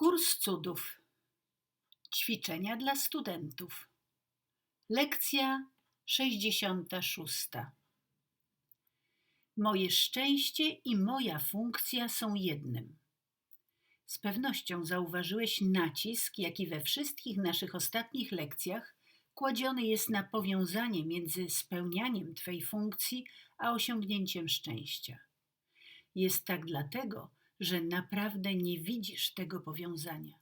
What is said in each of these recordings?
Kurs cudów. Ćwiczenia dla studentów. Lekcja 66. Moje szczęście i moja funkcja są jednym. Z pewnością zauważyłeś nacisk, jaki we wszystkich naszych ostatnich lekcjach kładziony jest na powiązanie między spełnianiem Twej funkcji a osiągnięciem szczęścia. Jest tak dlatego, że naprawdę nie widzisz tego powiązania.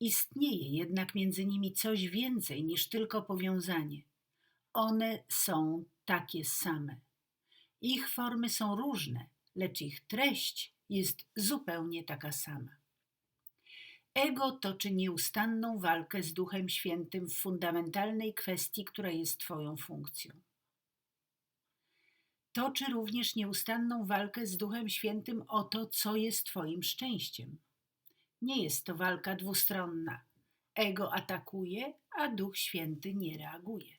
Istnieje jednak między nimi coś więcej niż tylko powiązanie. One są takie same. Ich formy są różne, lecz ich treść jest zupełnie taka sama. Ego toczy nieustanną walkę z Duchem Świętym w fundamentalnej kwestii, która jest Twoją funkcją. Toczy również nieustanną walkę z Duchem Świętym o to, co jest Twoim szczęściem. Nie jest to walka dwustronna. Ego atakuje, a Duch Święty nie reaguje.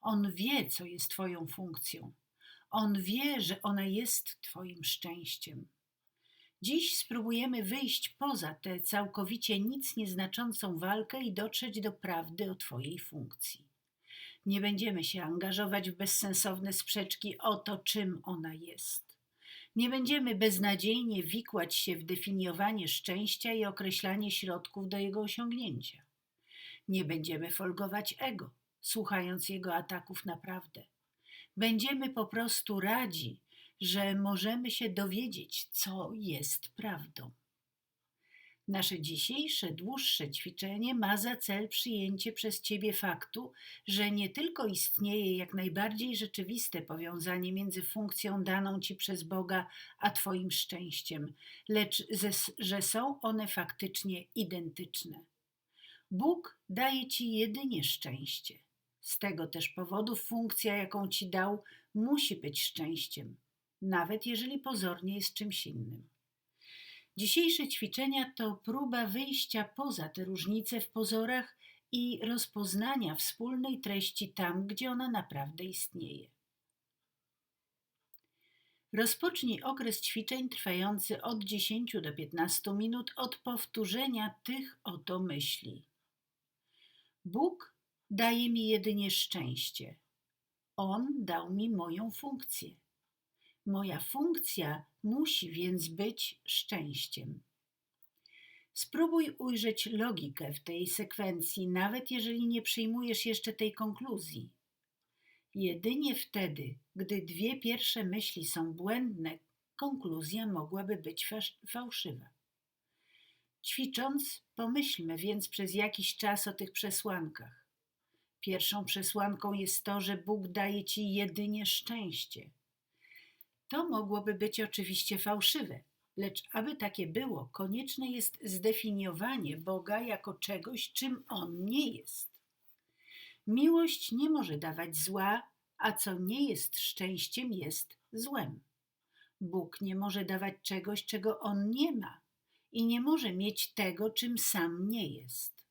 On wie, co jest Twoją funkcją. On wie, że ona jest Twoim szczęściem. Dziś spróbujemy wyjść poza tę całkowicie nic nieznaczącą walkę i dotrzeć do prawdy o Twojej funkcji. Nie będziemy się angażować w bezsensowne sprzeczki o to, czym ona jest. Nie będziemy beznadziejnie wikłać się w definiowanie szczęścia i określanie środków do jego osiągnięcia. Nie będziemy folgować ego, słuchając jego ataków na prawdę. Będziemy po prostu radzi, że możemy się dowiedzieć, co jest prawdą. Nasze dzisiejsze, dłuższe ćwiczenie ma za cel przyjęcie przez Ciebie faktu, że nie tylko istnieje jak najbardziej rzeczywiste powiązanie między funkcją daną Ci przez Boga a Twoim szczęściem, lecz że są one faktycznie identyczne. Bóg daje Ci jedynie szczęście. Z tego też powodu funkcja, jaką Ci dał, musi być szczęściem, nawet jeżeli pozornie jest czymś innym. Dzisiejsze ćwiczenia to próba wyjścia poza te różnice w pozorach i rozpoznania wspólnej treści tam, gdzie ona naprawdę istnieje. Rozpocznij okres ćwiczeń trwający od 10 do 15 minut od powtórzenia tych oto myśli. Bóg daje mi jedynie szczęście. On dał mi moją funkcję. Moja funkcja musi więc być szczęściem. Spróbuj ujrzeć logikę w tej sekwencji, nawet jeżeli nie przyjmujesz jeszcze tej konkluzji. Jedynie wtedy, gdy dwie pierwsze myśli są błędne, konkluzja mogłaby być fałszywa. Ćwicząc, pomyślmy więc przez jakiś czas o tych przesłankach. Pierwszą przesłanką jest to, że Bóg daje ci jedynie szczęście. To mogłoby być oczywiście fałszywe, lecz aby takie było, konieczne jest zdefiniowanie Boga jako czegoś, czym On nie jest. Miłość nie może dawać zła, a co nie jest szczęściem, jest złem. Bóg nie może dawać czegoś, czego On nie ma i nie może mieć tego, czym sam nie jest.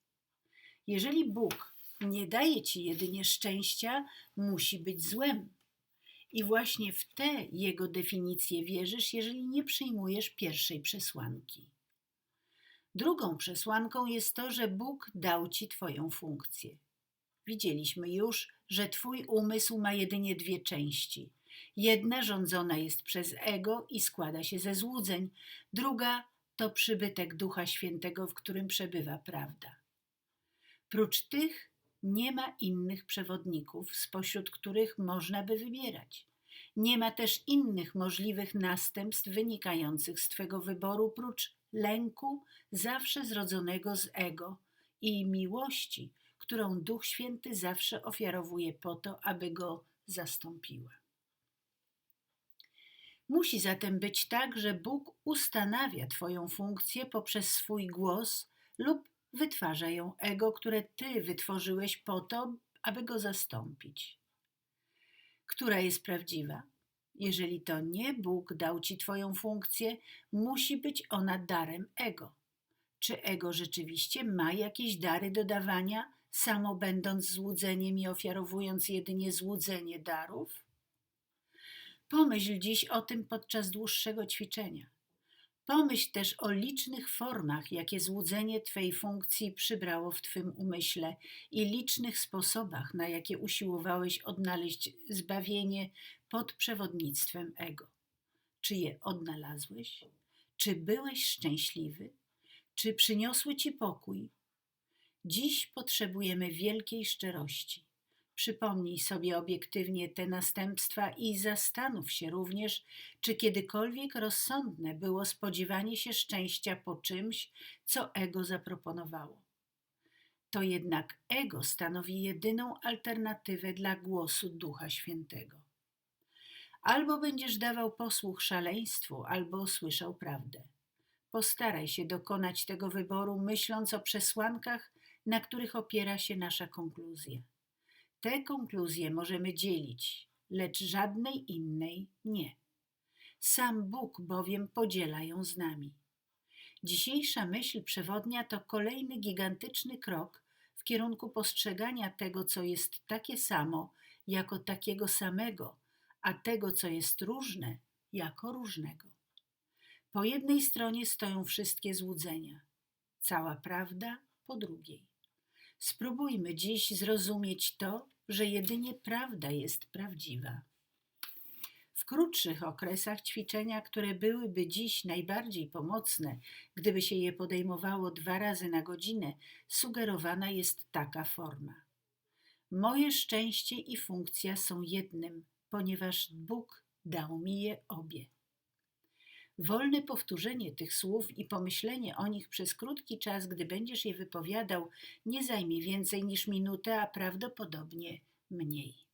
Jeżeli Bóg nie daje ci jedynie szczęścia, musi być złem i właśnie w tę jego definicję wierzysz, jeżeli nie przyjmujesz pierwszej przesłanki. Drugą przesłanką jest to, że Bóg dał ci Twoją funkcję. Widzieliśmy już, że Twój umysł ma jedynie dwie części. Jedna rządzona jest przez ego i składa się ze złudzeń, druga to przybytek Ducha Świętego, w którym przebywa prawda. Prócz tych nie ma innych przewodników, spośród których można by wybierać. Nie ma też innych możliwych następstw wynikających z Twego wyboru, prócz lęku zawsze zrodzonego z ego i miłości, którą Duch Święty zawsze ofiarowuje po to, aby go zastąpiła. Musi zatem być tak, że Bóg ustanawia Twoją funkcję poprzez swój głos lub wytwarza ją ego, które Ty wytworzyłeś po to, aby go zastąpić. Która jest prawdziwa? Jeżeli to nie Bóg dał Ci Twoją funkcję, musi być ona darem ego. Czy ego rzeczywiście ma jakieś dary do dawania, samo będąc złudzeniem i ofiarowując jedynie złudzenie darów? Pomyśl dziś o tym podczas dłuższego ćwiczenia. Pomyśl też o licznych formach, jakie złudzenie Twej funkcji przybrało w Twym umyśle i licznych sposobach, na jakie usiłowałeś odnaleźć zbawienie pod przewodnictwem ego. Czy je odnalazłeś? Czy byłeś szczęśliwy? Czy przyniosły Ci pokój? Dziś potrzebujemy wielkiej szczerości. Przypomnij sobie obiektywnie te następstwa i zastanów się również, czy kiedykolwiek rozsądne było spodziewanie się szczęścia po czymś, co ego zaproponowało. To jednak ego stanowi jedyną alternatywę dla głosu Ducha Świętego. Albo będziesz dawał posłuch szaleństwu, albo słyszał prawdę. Postaraj się dokonać tego wyboru, myśląc o przesłankach, na których opiera się nasza konkluzja. Te konkluzje możemy dzielić, lecz żadnej innej nie. Sam Bóg bowiem podziela ją z nami. Dzisiejsza myśl przewodnia to kolejny gigantyczny krok w kierunku postrzegania tego, co jest takie samo, jako takiego samego, a tego, co jest różne, jako różnego. Po jednej stronie stoją wszystkie złudzenia, cała prawda po drugiej. Spróbujmy dziś zrozumieć to, że jedynie prawda jest prawdziwa. W krótszych okresach ćwiczenia, które byłyby dziś najbardziej pomocne, gdyby się je podejmowało dwa razy na godzinę, sugerowana jest taka forma. Moje szczęście i funkcja są jednym, ponieważ Bóg dał mi je obie. Wolne powtórzenie tych słów i pomyślenie o nich przez krótki czas, gdy będziesz je wypowiadał, nie zajmie więcej niż minutę, a prawdopodobnie mniej.